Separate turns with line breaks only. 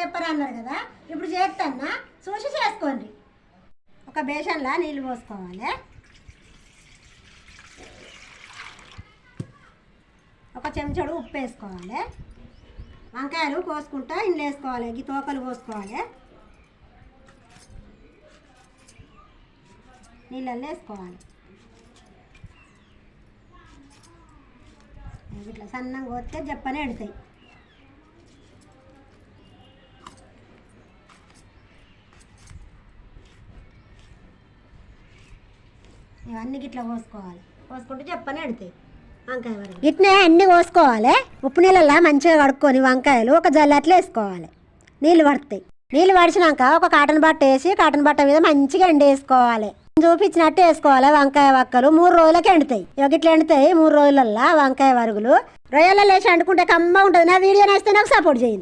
చెప్పరా అన్నారు కదా? ఇప్పుడు చేస్తానా చూసి చేసుకోండి. ఒక బేషన్లో నీళ్ళు పోసుకోవాలి. ఒక చెంచాడు ఉప్పు వేసుకోవాలి. వంకాయలు కోసుకుంటా ఇండ్లు వేసుకోవాలి. ఈ తోకలు పోసుకోవాలి. నీళ్ళల్లో వేసుకోవాలి. ఇట్లా సన్నంగా పోతే చెప్పనే ఎడతాయి. ఇవన్నీ గిట్లా పోసుకోవాలి పోసుకుంటే చెప్పని ఎడతాయి వంకాయ వరకు ఇట్నే అన్ని కోసుకోవాలి. ఉప్పు నీళ్ళల్లో మంచిగా కడుక్కొని వంకాయలు ఒక జల్లట్లో వేసుకోవాలి. నీళ్ళు పడతాయి. నీళ్ళు పడిచినాక ఒక కాటన్ బట్ట వేసి కాటన్ బట్ట మీద మంచిగా ఎండేసుకోవాలి. చూపించినట్టు వేసుకోవాలి వంకాయ వక్కలు. మూడు రోజులకి ఎండుతాయి. ఇక ఇట్లా ఎండుతాయి. మూడు రోజులల్లో వంకాయ వరుగులు. రొయ్యలలో వేసి వండుకుంటే కమ్మ ఉంటుంది. నా వీడియో నేస్తే నాకు సపోర్ట్ చేయండి.